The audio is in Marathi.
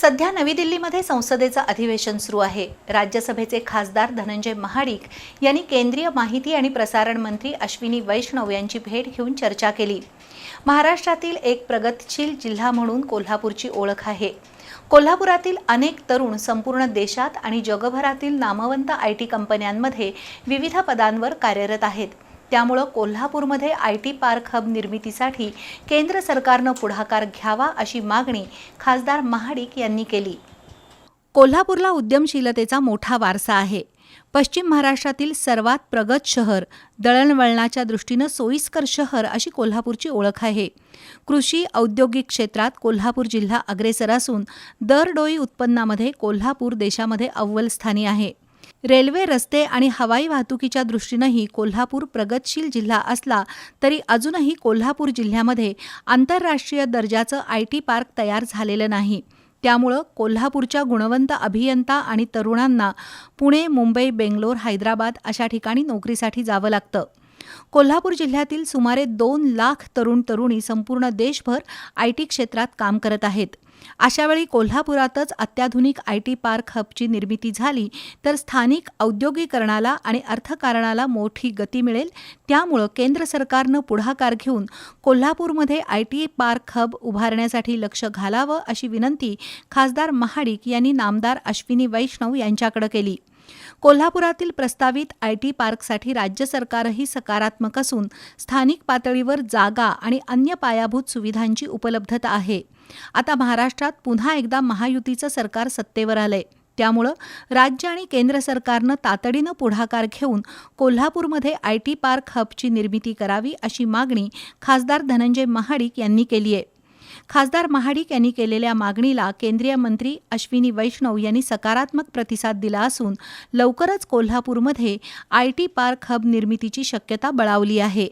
सध्या नवी दिल्लीमध्ये संसदेचं अधिवेशन सुरू आहे. राज्यसभेचे खासदार धनंजय महाडिक यांनी केंद्रीय माहिती आणि प्रसारण मंत्री अश्विनी वैष्णव यांची भेट घेऊन चर्चा केली. महाराष्ट्रातील एक प्रगतशील जिल्हा म्हणून कोल्हापूरची ओळख आहे. कोल्हापुरातील अनेक तरुण संपूर्ण देशात आणि जगभरातील नामवंत आय टी कंपन्यांमध्ये विविध पदांवर कार्यरत आहेत. त्यामुळं कोल्हापूरमध्ये आय टी पार्क हब निर्मितीसाठी केंद्र सरकारनं पुढाकार घ्यावा अशी मागणी खासदार महाडिक यांनी केली. कोल्हापूरला उद्यमशीलतेचा मोठा वारसा आहे. पश्चिम महाराष्ट्रातील सर्वात प्रगत शहर दळणवळणाच्या दृष्टीनं सोयीस्कर शहर अशी कोल्हापूरची ओळख आहे. कृषी औद्योगिक क्षेत्रात कोल्हापूर जिल्हा अग्रेसर असून दरडोई उत्पन्नामध्ये कोल्हापूर देशामध्ये अव्वल स्थानी आहे. रेल्वे रस्ते आणि हवाई वाहतुकीच्या दृष्टीनंही कोल्हापूर प्रगतशील जिल्हा असला तरी अजूनही कोल्हापूर जिल्ह्यामध्ये आंतरराष्ट्रीय दर्जाचं आय टी पार्क तयार झालेलं नाही. त्यामुळं कोल्हापूरच्या गुणवंत अभियंता आणि तरुणांना पुणे मुंबई बेंगलोर हैदराबाद अशा ठिकाणी नोकरीसाठी जावं लागतं. कोल्हापूर जिल्ह्यातील सुमारे दोन लाख तरुण तरुणी संपूर्ण देशभर आय टी क्षेत्रात काम करत आहेत. अशावेळी कोल्हापुरातच अत्याधुनिक आय टी पार्क हबची निर्मिती झाली तर स्थानिक औद्योगिकरणाला आणि अर्थकारणाला मोठी गती मिळेल. त्यामुळं केंद्र सरकारनं पुढाकार घेऊन कोल्हापूरमध्ये आय टी पार्क हब उभारण्यासाठी लक्ष घालावं अशी विनंती खासदार महाडिक यांनी नामदार अश्विनी वैष्णव यांच्याकडे केली. कोल्हापुरातील प्रस्तावित आय टी पार्कसाठी राज्य सरकारही सकारात्मक असून स्थानिक पातळीवर जागा आणि अन्य पायाभूत सुविधांची उपलब्धता आहे. आता महाराष्ट्रात पुन्हा एकदा महायुतीचं सरकार सत्तेवर आलंय. त्यामुळं राज्य आणि केंद्र सरकारनं तातडीनं पुढाकार घेऊन कोल्हापूरमध्ये आय टी पार्क हबची निर्मिती करावी अशी मागणी खासदार धनंजय महाडिक यांनी केली आहे खासदार महाडिक यांनी केलेल्या मागणीला केंद्रीय मंत्री अश्विनी वैष्णव यांनी सकारात्मक प्रतिसाद दिला असून लवकरच कोल्हापूरमध्ये आय टी पार्क हब निर्मितीची शक्यता बळावली आहे.